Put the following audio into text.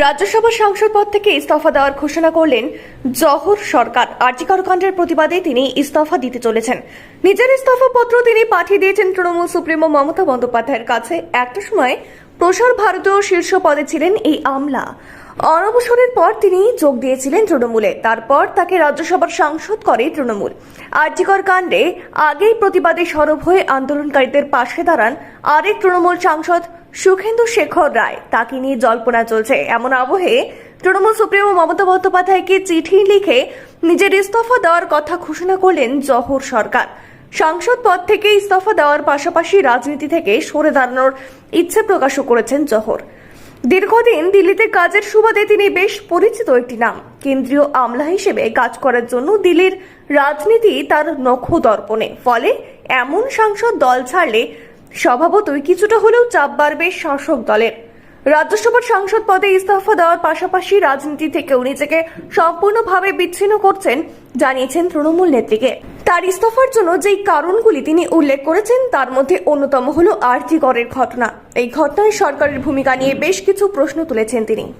রাজ্যসভার সাংসদ পদ থেকে ইস্তফা দেওয়ার ঘোষণা করলেন, জহর সরকার। কাণ্ডের প্রতিবাদে তিনি ইস্তফা দিতে চলেছেন। নিজের ইস্তফা পত্র তিনি পাঠিয়ে দিয়েছেন তৃণমূল সুপ্রিমো মমতা বন্দ্যোপাধ্যায়ের কাছে। একটা সময় প্রসার ভারতীয় শীর্ষ পদে ছিলেন এই আমলা। অনবসরের পর তিনি যোগ দিয়েছিলেন তৃণমূলে। তারপর তাকে রাজ্যসভার সাংসদ করে তৃণমূল। আর্জিকর কাণ্ডে আগেই প্রতিবাদে সরব হয়ে আন্দোলনকারীদের পাশে দাঁড়ান আরেক তৃণমূল সাংসদ সুখেন্দু শেখর রায়। তাকে নিয়ে জল্পনা চলছে। এমন আবহে তৃণমূল সুপ্রিমো মমতা বন্দ্যোপাধ্যায়কে চিঠি লিখে নিজের ইস্তফা দেওয়ার কথা ঘোষণা করলেন জহর সরকার। সাংসদ পদ থেকে ইস্তফা দেওয়ার পাশাপাশি রাজনীতি থেকে সরে দাঁড়ানোর ইচ্ছে প্রকাশও করেছেন জহর। দীর্ঘদিন দিল্লিতে কাজের সুবাদে তিনি বেশ পরিচিত একটি নাম। কেন্দ্রীয় আমলা হিসেবে কাজ করার জন্য দিল্লির রাজনীতি তার নখদর্পণে ফলে এমন সাংসদ দল ছাড়লে স্বভাবতই কিছুটা হলেও চাপ বাড়বে শাসক দলের। রাজ্যসভার সাংসদ পদে ইস্তফা দেওয়ার পাশাপাশি রাজনীতি থেকেও নিজেকে সম্পূর্ণভাবে বিচ্ছিন্ন করছেন, জানিয়েছেন তৃণমূল নেত্রীকে। তার ইস্তফার জন্য যেই কারণগুলি তিনি উল্লেখ করেছেন, তার মধ্যে অন্যতম হল আর্থিকরের ঘটনা। এই ঘটনায় সরকারের ভূমিকা নিয়ে বেশ কিছু প্রশ্ন তুলেছেন তিনি।